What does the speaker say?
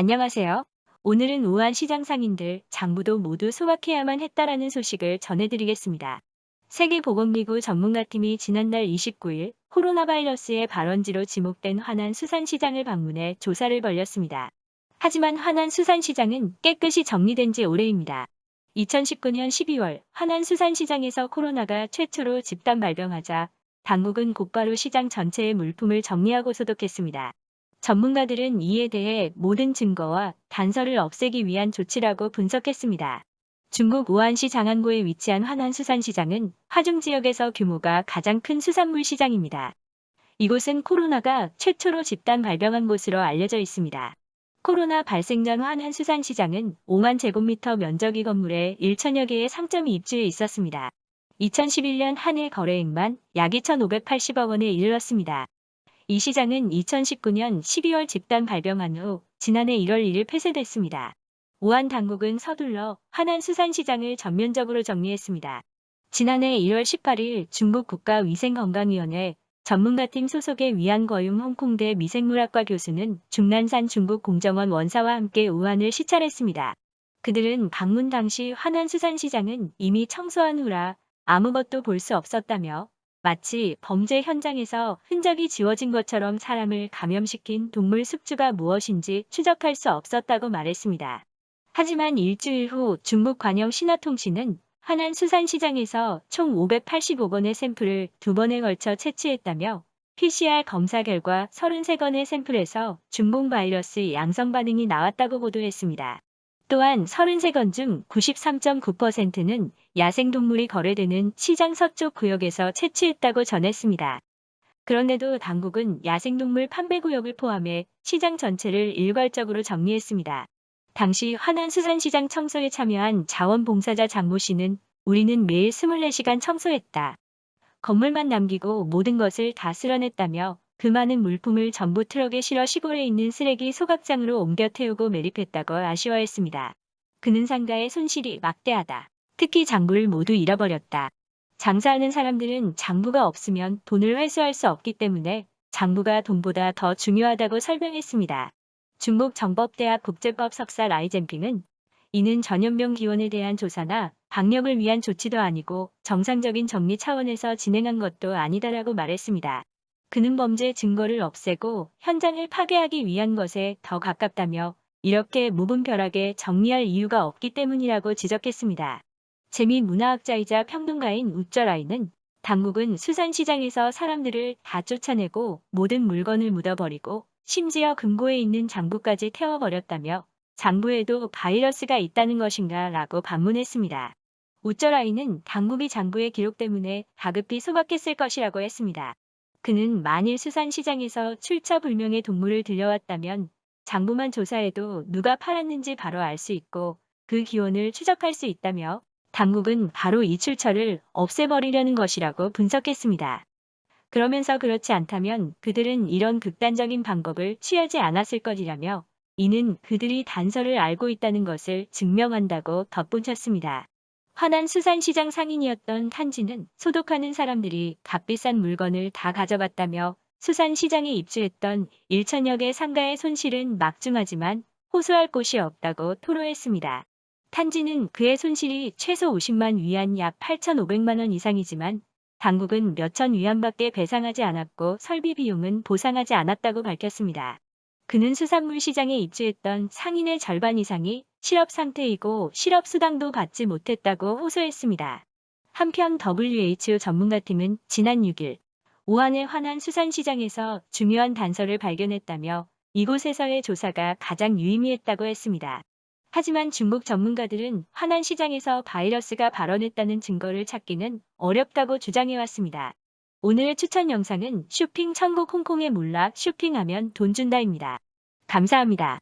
안녕하세요. 오늘은 우한 시장 상인들 장부도 모두 소각해야만 했다라는 소식을 전해드리겠습니다. 세계보건기구 전문가팀이 지난달 29일 코로나 바이러스의 발원지로 지목된 화난 수산시장을 방문해 조사를 벌였습니다. 하지만 화난 수산시장은 깨끗이 정리된 지 오래입니다. 2019년 12월 화난 수산시장에서 코로나가 최초로 집단 발병하자 당국은 곧바로 시장 전체의 물품을 정리하고 소독했습니다. 전문가들은 이에 대해 모든 증거와 단서를 없애기 위한 조치라고 분석했습니다. 중국 우한시 장안고에 위치한 화난 수산시장은 하중 지역에서 규모가 가장 큰 수산물 시장입니다. 이곳은 코로나가 최초로 집단 발병한 곳으로 알려져 있습니다. 코로나 발생 전 화난 수산시장은 5만 제곱미터 면적의 건물에 1천여 개의 상점이 입주해 있었습니다. 2011년 한 해 거래액만 약 2,580억 원에 이르렀습니다. 이 시장은 2019년 12월 집단 발병한 후 지난해 1월 1일 폐쇄됐습니다. 우한 당국은 서둘러 하난 수산시장을 전면적으로 정리했습니다. 지난해 1월 18일 중국 국가위생건강위원회 전문가팀 소속의 위안거융 홍콩대 미생물학과 교수는 중난산 중국 공정원 원사와 함께 우한을 시찰했습니다. 그들은 방문 당시 화난 수산시장은 이미 청소한 후라 아무것도 볼 수 없었다며 마치 범죄 현장에서 흔적이 지워진 것처럼 사람을 감염시킨 동물 숙주가 무엇인지 추적할 수 없었다고 말했습니다. 하지만 일주일 후 중국 관영 신화통신은 하난 수산시장에서 총 585건의 샘플을 두 번에 걸쳐 채취했다며 PCR 검사 결과 33건의 샘플에서 중복 바이러스 양성 반응이 나왔다고 보도했습니다. 또한 33건 중 93.9%는 야생동물이 거래되는 시장 서쪽 구역에서 채취했다고 전했습니다. 그런데도 당국은 야생동물 판매 구역을 포함해 시장 전체를 일괄적으로 정리했습니다. 당시 화난수산시장 청소에 참여한 자원봉사자 장모 씨는 우리는 매일 24시간 청소했다. 건물만 남기고 모든 것을 다 쓸어냈다며 그 많은 물품을 전부 트럭에 실어 시골에 있는 쓰레기 소각장으로 옮겨 태우고 매립했다고 아쉬워했습니다. 그는 상가의 손실이 막대하다. 특히 장부를 모두 잃어버렸다. 장사하는 사람들은 장부가 없으면 돈을 회수할 수 없기 때문에 장부가 돈보다 더 중요하다고 설명했습니다. 중국 정법대학 국제법 석사 라이젠핑은 이는 전염병 기원에 대한 조사나 방역을 위한 조치도 아니고 정상적인 정리 차원에서 진행한 것도 아니다라고 말했습니다. 그는 범죄 증거를 없애고 현장을 파괴하기 위한 것에 더 가깝다며 이렇게 무분별하게 정리할 이유가 없기 때문이라고 지적했습니다. 재미 문화학자이자 평론가인 우쩌라이는 당국은 수산시장에서 사람들을 다 쫓아내고 모든 물건을 묻어버리고 심지어 금고에 있는 장부까지 태워버렸다며 장부에도 바이러스가 있다는 것인가 라고 반문했습니다. 우쩌라이는 당국이 장부의 기록 때문에 다급히 소각했을 것이라고 했습니다. 그는 만일 수산시장에서 출처불명의 동물을 들여왔다면 장부만 조사해도 누가 팔았는지 바로 알 수 있고 그 기원을 추적할 수 있다며 당국은 바로 이 출처를 없애버리려는 것이라고 분석했습니다. 그러면서 그렇지 않다면 그들은 이런 극단적인 방법을 취하지 않았을 것이라며 이는 그들이 단서를 알고 있다는 것을 증명한다고 덧붙였습니다. 화난 수산시장 상인이었던 탄지는 소독하는 사람들이 값비싼 물건을 다 가져갔다며 수산시장에 입주했던 1천여 개 상가의 손실은 막중하지만 호소할 곳이 없다고 토로했습니다. 탄지는 그의 손실이 최소 50만 위안 약 8,500만 원 이상이지만 당국은 몇천 위안밖에 배상하지 않았고 설비 비용은 보상하지 않았다고 밝혔습니다. 그는 수산물 시장에 입주했던 상인의 절반 이상이 실업 상태이고 실업 수당도 받지 못했다고 호소했습니다. 한편 WHO 전문가팀은 지난 6일 우한의 화난 수산시장에서 중요한 단서를 발견했다며 이곳에서의 조사가 가장 유의미했다고 했습니다. 하지만 중국 전문가들은 화난 시장에서 바이러스가 발원했다는 증거를 찾기는 어렵다고 주장해왔습니다. 오늘의 추천 영상은 쇼핑 천국 홍콩의 몰락 쇼핑하면 돈 준다입니다. 감사합니다.